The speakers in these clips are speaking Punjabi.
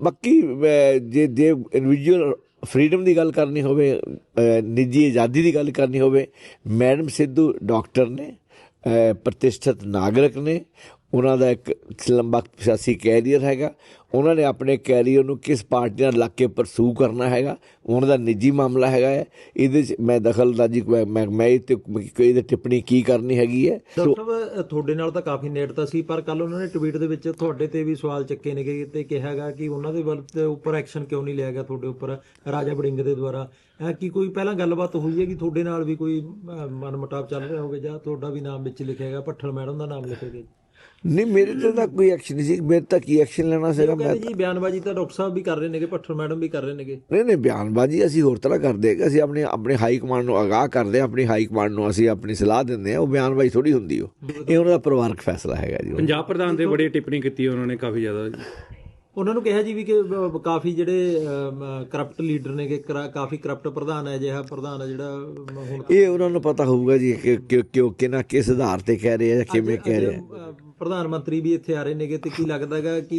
ਬਾਕੀ ਜੇ ਜੇ ਇੰਡੀਵਿਜੂਅਲ ਫਰੀडम ਦੀ ਗੱਲ ਕਰਨੀ ਹੋਵੇ ਨਿੱਜੀ ਆਜ਼ਾਦੀ ਦੀ ਗੱਲ ਕਰਨੀ ਹੋਵੇ ਮੈਡਮ ਸਿੱਧੂ ਡਾਕਟਰ ਨੇ ਅਹ, ਪ੍ਰਤਿਸ਼ਠਿਤ ਨਾਗਰਿਕ ਨੇ ਉਹਨਾਂ ਦਾ ਇੱਕ ਲੰਬਾ ਸਿਆਸੀ ਕੈਰੀਅਰ ਹੈਗਾ। ਉਹਨਾਂ ਨੇ ਆਪਣੇ ਕੈਰੀਅਰ ਨੂੰ ਕਿਸ ਪਾਰਟੀ ਨਾਲ ਲੱਗ ਕੇ ਪਰਸੂ ਕਰਨਾ ਹੈਗਾ ਉਹਨਾਂ ਦਾ ਨਿੱਜੀ ਮਾਮਲਾ ਹੈਗਾ ਹੈ। ਇਹਦੇ 'ਚ ਮੈਂ ਦਖਲਅੰਦਾਜ਼ੀ ਮੈਂ ਮੈਂ- ਇਹ ਤੇ ਕੋਈ ਇਹਦੇ ਟਿੱਪਣੀ ਕੀ ਕਰਨੀ ਹੈਗੀ ਹੈ? ਡਾਕਟਰ ਸਾਹਿਬ ਤੁਹਾਡੇ ਨਾਲ ਤਾਂ ਕਾਫੀ ਨੇੜਤਾ ਸੀ ਪਰ ਕੱਲ ਉਹਨਾਂ ਨੇ ਟਵੀਟ ਦੇ ਵਿੱਚ ਤੁਹਾਡੇ ਤੇ ਵੀ ਸਵਾਲ ਚੱਕੇ ਨੇਗੇ ਤੇ ਕਿਹਾਗਾ ਕਿ ਉਹਨਾਂ ਦੇ ਵੱਲ ਤੇ ਉੱਪਰ ਐਕਸ਼ਨ ਕਿਉਂ ਨਹੀਂ ਲਿਆ ਗਿਆ ਤੁਹਾਡੇ ਉੱਪਰ ਰਾਜਾ ਬੜਿੰਗ ਦੇ ਦੁਆਰਾ। ਕੀ ਕੋਈ ਪਹਿਲਾਂ ਗੱਲਬਾਤ ਹੋਈ ਹੈ ਕਿ ਤੁਹਾਡੇ ਨਾਲ ਵੀ ਕੋਈ ਅਹ, ਮਨਮੁਟਾਵ ਚੱਲ ਰਿਹਾ ਹੋਵੇ ਜਾਂ ਤੁਹਾਡਾ ਵੀ ਨਾਮ ਵਿੱਚ ਲਿਖਿਆ ਹੈਗਾ ਭੱਠਲ ਮੈਡਮ ਦਾ ਨਾਮ ਲਿਖਿਆ ਗਿਆ? ਨਹੀਂ ਮੇਰੇ ਤੇ ਤਾਂ ਕੋਈ ਐਕਸ਼ਨ ਨਹੀਂ ਸੀ। ਮੇਰੇ ਤਾਂ ਕੀ ਐਕਸ਼ਨ ਲੈਣਾ ਸੀਗਾ? ਮੈਂ ਜੀ ਬਿਆਨਬਾਜ਼ੀ ਤਾਂ ਡਾਕਟਰ ਸਾਹਿਬ ਵੀ ਕਰ ਰਹੇ ਨੇਗੇ ਭੱਠਲ ਮੈਡਮ ਵੀ ਕਰ ਰਹੇ ਨੇਗੇ। ਨਹੀਂ ਨਹੀਂ ਬਿਆਨਬਾਜ਼ੀ ਅਸੀਂ ਹੋਰ ਤਰ੍ਹਾਂ ਕਰਦੇ ਹਾਂ ਕਿ ਅਸੀਂ ਆਪਣੇ ਆਪਣੇ ਹਾਈ ਕਮਾਂਡ ਨੂੰ ਅਗਾਹ ਕਰਦੇ ਹਾਂ ਆਪਣੀ ਹਾਈ ਕਮਾਂਡ ਨੂੰ ਅਸੀਂ ਆਪਣੀ ਸਲਾਹ ਦਿੰਦੇ ਹਾਂ। ਉਹ ਬਿਆਨਬਾਜ਼ੀ ਥੋੜੀ ਹੁੰਦੀ ਉਹ। ਇਹ ਉਹਨਾਂ ਦਾ ਪਰਿਵਾਰਕ ਫੈਸਲਾ ਹੈਗਾ ਜੀ। ਪੰਜਾਬ ਪ੍ਰਧਾਨ ਤੇ ਬੜੀ ਟਿੱਪਣੀ ਕੀਤੀ ਉਹਨਾਂ ਨੇ ਕਾਫੀ ਜ਼ਿਆਦਾ ਉਹਨਾਂ ਨੂੰ ਕਿਹਾ ਜੀ ਵੀ ਕਿ ਕਾਫੀ ਜਿਹੜੇ ਕਰਪਟ ਲੀਡਰ ਨੇਗੇ ਕਰਾ- ਕਾਫੀ ਕਰਪਟ ਪ੍ਰਧਾਨ ਹੈ ਅਜਿਹਾ ਪ੍ਰਧਾਨ ਹੈ ਜਿਹੜਾ ਹੁਣ ਇਹ ਉਹਨਾਂ ਨੂੰ ਪਤਾ ਹੋਊਗਾ ਜੀ ਕਿ ਕਿ ਕਿਉਂ ਕਿਨਾ ਕਿਸ ਆਧਾਰ ਤੇ ਕਹਿ ਰਹੇ ਆ ਜਾਂ ਕਿਵੇਂ ਕਹਿ ਰਹੇ ਆ। ਪ੍ਰਧਾਨ ਮੰਤਰੀ ਵੀ ਇੱਥੇ ਆ ਰਹੇ ਨੇਗੇ ਤੇ ਕੀ ਲੱਗਦਾ ਹੈਗਾ ਕਿ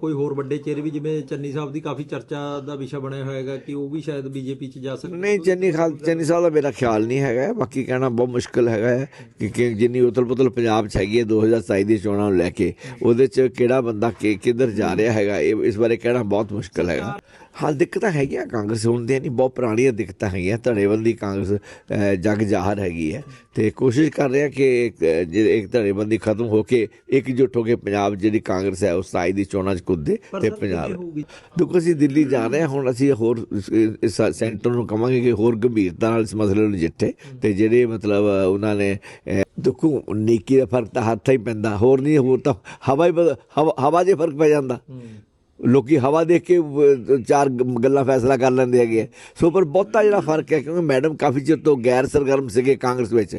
ਕੋਈ ਹੋਰ ਵੱਡੇ ਚਿਹਰੇ ਵੀ ਜਿਵੇਂ ਚੰਨੀ ਸਾਹਿਬ ਦੀ ਕਾਫੀ ਚਰਚਾ ਦਾ ਵਿਸ਼ਾ ਬਣਿਆ ਹੋਇਆ ਹੈਗਾ ਕਿ ਉਹ ਵੀ ਸ਼ਾਇਦ ਬੀਜੇਪੀ 'ਚ ਜਾ ਸਕਣ ਨਹੀਂ, ਚੰਨੀ ਖਾਲ, ਚੰਨੀ ਸਾਹਿਬ ਦਾ ਮੇਰਾ ਖਿਆਲ ਨਹੀਂ ਹੈਗਾ ਬਾਕੀ ਕਹਿਣਾ ਬਹੁਤ ਮੁਸ਼ਕਲ ਹੈਗਾ ਹੈ ਕਿ ਜਿੰਨੀ ਉਤਲ ਪੁਤਲ ਪੰਜਾਬ 'ਚ ਹੈਗੀ ਹੈ 2027 ਦੀ ਚੋਣਾਂ ਨੂੰ ਲੈ ਕੇ, ਉਹਦੇ 'ਚ ਕਿਹੜਾ ਬੰਦਾ ਕਿ, ਕਿੱਧਰ ਜਾ ਰਿਹਾ ਹੈਗਾ, ਇਹ, ਇਸ ਬਾਰੇ ਕਹਿਣਾ ਬਹੁਤ ਮੁਸ਼ਕਲ ਹੈਗਾ। ਹਾਂ ਦਿੱਕਤਾਂ ਹੈਗੀਆਂ ਕਾਂਗਰਸ ਹੁਣ ਦੀਆਂ ਨਹੀਂ ਬਹੁਤ ਪੁਰਾਣੀਆਂ ਦਿੱਕਤਾਂ ਹੈਗੀਆਂ ਧੜੇਬੰਦੀ ਕਾਂਗਰਸ ਅਹ, ਜਗ ਜ਼ਾਹਰ ਹੈਗੀ ਹੈ। ਤੇ ਕੋਸ਼ਿਸ਼ ਕਰ ਰਿਹਾ ਕਿ ਇੱਕ, ਅਹ, ਜੇ ਇੱਕ ਧੜੇਬੰਦੀ ਖਤਮ ਹੋ ਕੇ ਇਕਜੁੱਟ ਹੋ ਕੇ ਪੰਜਾਬ ਜਿਹੜੀ ਕਾਂਗਰਸ ਹੈ ਉਹ 27 ਦੀ ਚੋਣਾਂ 'ਚ ਕੁੱਦੇ ਤੇ ਪੰਜਾਬ ਦੇਖੋ ਅਸੀਂ ਦਿੱਲੀ ਜਾ ਰਹੇ ਹਾਂ ਹੁਣ ਅਸੀਂ ਹੋਰ ਸੈਂਟਰ ਨੂੰ ਕਵਾਂਗੇ ਕਿ ਹੋਰ ਗੰਭੀਰਤਾ ਨਾਲ ਇਸ ਮਸਲੇ ਨੂੰ ਨਜਿੱਠੇ ਤੇ ਜਿਹੜੇ ਮਤਲਬ ਉਹਨਾਂ ਨੇ ਦੇਖੋ ਨੀਕੀ ਦਾ ਫ਼ਰਕ ਤਾਂ ਹੱਥ ਹੀ ਪੈਂਦਾ ਹੋਰ ਨਹੀਂ ਹੋਰ ਤਾਂ ਹਵਾ ਹੀ ਹਵਾ- 'ਚ ਫ਼ਰਕ ਪੈ ਜਾਂਦਾ। ਲੋਕੀ ਹਵਾ ਦੇਖ ਕੇ ਚਾਰ ਗੱਲਾਂ ਫੈਸਲਾ ਕਰ ਲੈਂਦੇ ਹੈਗੇ ਆ। ਸੋ, ਪਰ ਬਹੁਤਾ ਜਿਹੜਾ ਫ਼ਰਕ ਹੈ, ਕਿਉਂਕਿ ਮੈਡਮ ਕਾਫੀ ਚਿਰ ਤੋਂ ਗੈਰ ਸਰਗਰਮ ਸੀਗੇ ਕਾਂਗਰਸ ਵਿੱਚ